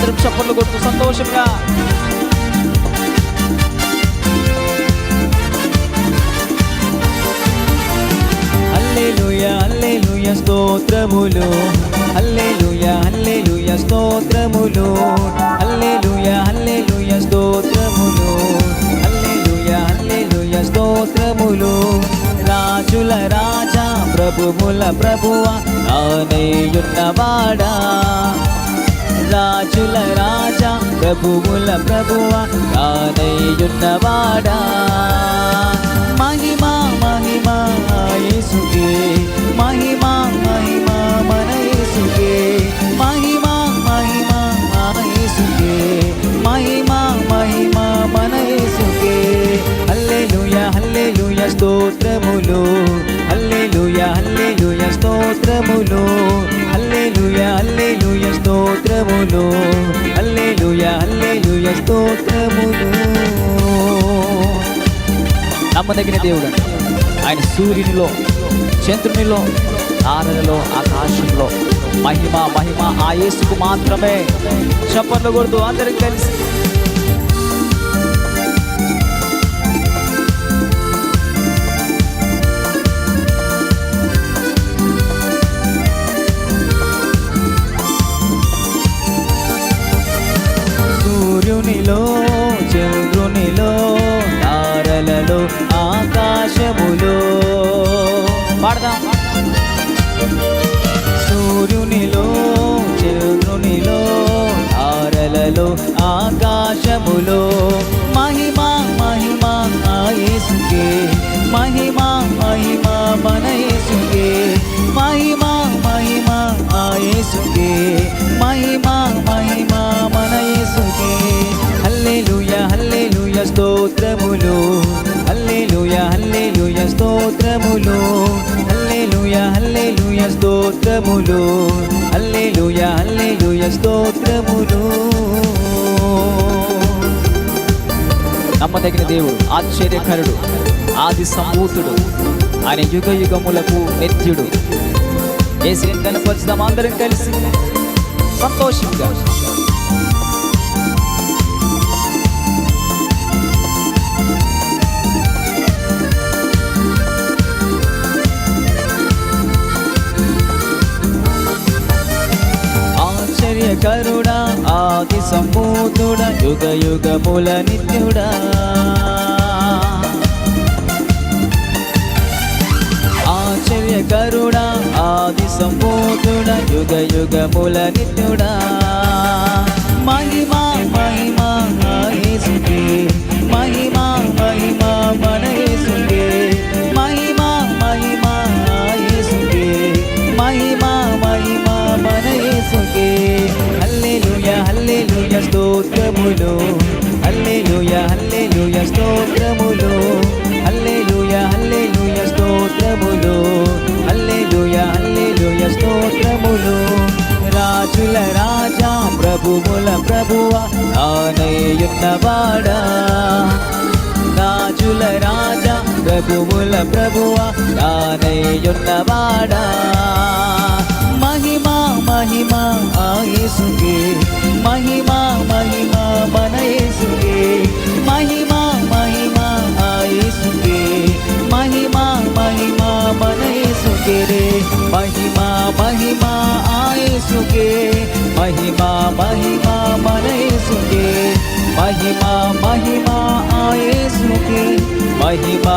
చప్పట్లు కొడుతూ సంతోషంగా. హల్లెలూయా హల్లెలూయా స్తోత్రములు. అల్లేలుయ అల్లేలుయ స్తోత్రములు. అల్లేలుయ అల్లేలుయ స్తోత్రములు. అల్లేలుయ అల్లేలుయ స్తోత్రములు. రాజుల రాజా ప్రభుముల ప్రభువ ఆనేయున్నవాడా రాజుల రాజా ప్రభువుల ప్రభువ ఆనేయున్నవాడా మహిమా మహిమా యేసుకే. మహిమా మహిమా మన యేసుకే. మహిమా మహిమా యేసుకే. మహిమా మహిమా మన యేసుకే. హల్లెలూయ హల్లెలూయ స్తోత్రములు. హల్లెలూయ హల్లెలూయ స్తోత్రములు. స్తోత్రములు. హల్లెలూయా హల్లెలూయా స్తోత్రములు. నమ్మదగిన దేవుడు. ఆయన సూర్యునిలో చంద్రునిలో తారలలో ఆకాశంలో. మహిమ మహిమ ఆ యేసుకు మాత్రమే. చప్పట్లు కొడుతూ అందరం కలిసి సూర్యునిలో చంద్రునిలో తారలలో ఆకాశములో. పాడదాం. హల్లెలూయా స్తోత్రములు. హల్లెలూయా హల్లెలూయా స్తోత్రములు. హల్లెలూయా హల్లెలూయా స్తోత్రములు. నమ్మదగిన దేవుడు ఆశ్చర్యకరుడు ఆది సంభూతుడు ఆయన యుగ యుగములకు నిత్యుడు ఏసేం కనపరుచుదాం అందరం కలిసి సంతోషంగా ఆశ్చర్యకరుడా ఆది సంభూతుడా యుగ యుగముల నిత్యుడా. ఆశ్చర్యకరుడా ఆది సంభూతుడా యుగ యుగముల నిత్యుడా. స్తోత్రములు. హల్లెలూయా హల్లెలూయా స్తోత్రములు. హల్లెలూయా హల్లెలూయా స్తోత్రములు. హల్లెలూయా హల్లెలూయా స్తోత్రములు. రాజుల రాజా ప్రభువుల ప్రభువా ఆనయున్నవాడా రాజుల రాజా ప్రభువుల ప్రభువా ఆనయున్నవాడా మహిమా మహిమా ఆ మహిమా రే మహిమా మహిమా ఆ యేసుకే మహిమా మహిమా మన యేసుకే మహిమా మహిమా ఆ యేసుకే మహిమా